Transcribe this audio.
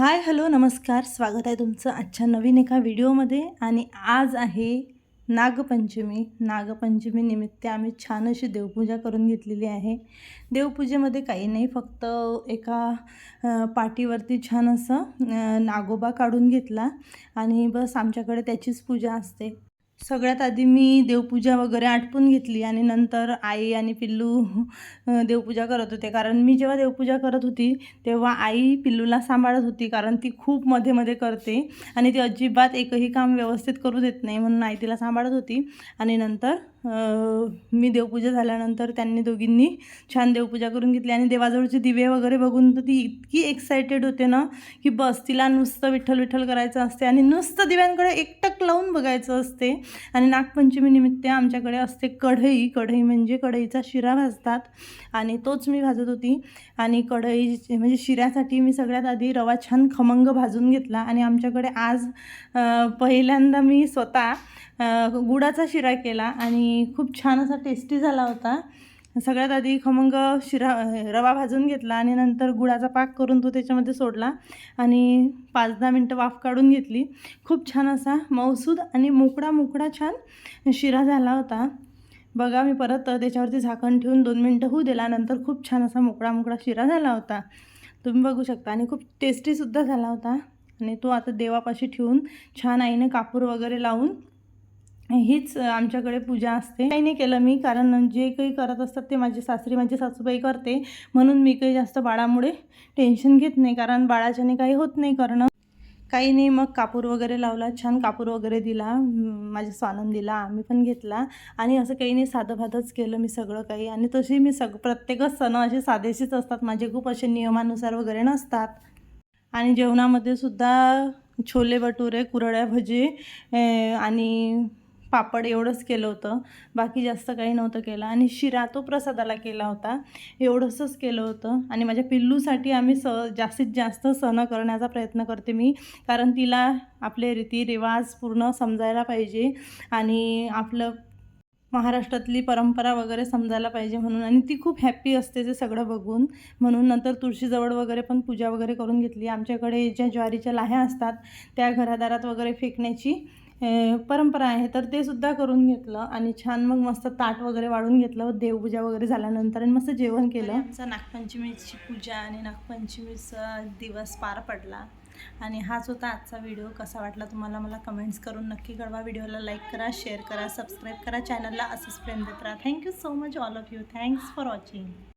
Hi hello नमस्कार. स्वागत आहे तुमचं आजच्या नवीन एका व्हिडिओमध्ये. आणि आज आहे नागपंचमी. नागपंचमीनिमित्त आम्ही छान अशी देवपूजा करून घेतलेली आहे. देवपूजेमध्ये काही नाही फक्त एका पाटीवरती छान असं नागोबा काढून घेतला. आणि बस आमच्याकडे त्याचीच पूजा असते. सगळ्यात आधी मी देवपूजा वगैरे आटपून घेतली आणि नंतर आई आणि पिल्लू देवपूजा करत होते. कारण मी जेव्हा देवपूजा करत होती तेव्हा आई पिल्लूला सांभाळत होती कारण ती खूप मध्ये मध्ये करते आणि ती अजिबात एकही काम व्यवस्थित करू देत नाही म्हणून आई तिला सांभाळत होती. आणि नंतर मी देवपूजा झाल्यानंतर त्यांनी दोघींनी छान देवपूजा करून घेतली आणि देवाजवळचे दिवे वगैरे बघून तर ती इतकी एक्सायटेड होते ना की बस तिला नुसतं विठ्ठल विठ्ठल करायचं असते आणि नुसतं दिव्यांकडे एकटक लावून बघायचं असते. आणि नागपंचमी निमित्त आमच्याकडे असते कढई. कढई म्हणजे कढईचा शिरा भाजतात आणि तोच मी भाजत होती. आणि कढई म्हणजे शिऱ्यासाठी मी सगळ्यात आधी रवा छान खमंग भाजून घेतला आणि आमच्याकडे आज पहिल्यांदा मी स्वतः गुडाचा शिरा केला आणि खूप छान असा टेस्टी झाला होता. सगळ्यात आधी खमंग शिरा रवा भाजून घेतला आणि नंतर गुळाचा पाक करून तो त्याच्यामध्ये सोडला आणि पाच दहा मिनटं वाफ काढून घेतली. खूप छान असा मौसूद आणि मोकळा मोकळा छान शिरा झाला होता. बघा मी परत त्याच्यावरती झाकण ठेवून दोन मिनटं होऊ दिला. नंतर खूप छान असा मोकळा मोकळा शिरा झाला होता. तुम्ही बघू शकता आणि खूप टेस्टीसुद्धा झाला होता. आणि तो आता देवापाशी ठेवून छान आईने कापूर वगैरे लावून हीच आमच्याकडे पूजा असते. काही नाही केलं मी कारण जे काही करत असतात ते माझी सासरी माझी सासूबाई करते. म्हणून मी काही जास्त बाळामुळे टेन्शन घेत नाही कारण बाळाच्याने काही होत नाही करणं. काही नाही मग कापूर वगैरे लावला छान कापूर वगैरे दिला माझ्या स्वानंद दिला आम्ही पण घेतला. आणि असं काही नाही साधं भातच केलं मी सगळं काही. आणि तशी मी सग प्रत्येकच सण असे साधेशीच असतात. माझे खूप असे नियमानुसार वगैरे नसतात. आणि जेवणामध्ये सुद्धा छोले भटुरे कुरड्या भजी आणि पापड एवढंच केलं होतं. बाकी जास्त काही नव्हतं केलं. आणि शिरा तो प्रसादाला केला होता. एवढंसंच केलं होतं. आणि माझ्या पिल्लूसाठी आम्ही स जास्तीत जास्त सण करण्याचा प्रयत्न करते मी. कारण तिला आपले रीतिरिवाज पूर्ण समजायला पाहिजे. आणि आपलं महाराष्ट्रातली परंपरा वगैरे समजायला पाहिजे म्हणून. आणि ती खूप हॅप्पी असते ते सगळं बघून. म्हणून नंतर तुळशीजवळ वगैरे पण पूजा वगैरे करून घेतली. आमच्याकडे ज्या ज्वारीच्या लाह्या असतात त्या घरादारात वगैरे फेकण्याची. परंपरा आहे तर ते सुद्धा करून घेतलं आणि छान मग मस्त ताट वगैरे वाढून घेतलं देवपूजा वगैरे झाल्यानंतर आणि मस्त जेवण केलं. आमचा नागपंचमीची पूजा आणि नागपंचमीचा दिवस पार पडला आणि हाच होता आजचा व्हिडिओ. कसा वाटला तुम्हाला मला कमेंट्स करून नक्की कळवा. व्हिडिओला लाईक करा शेअर करा सबस्क्राईब करा. चॅनलला असंच प्रेम देत राहा. Thank you so much all of you thanks for watching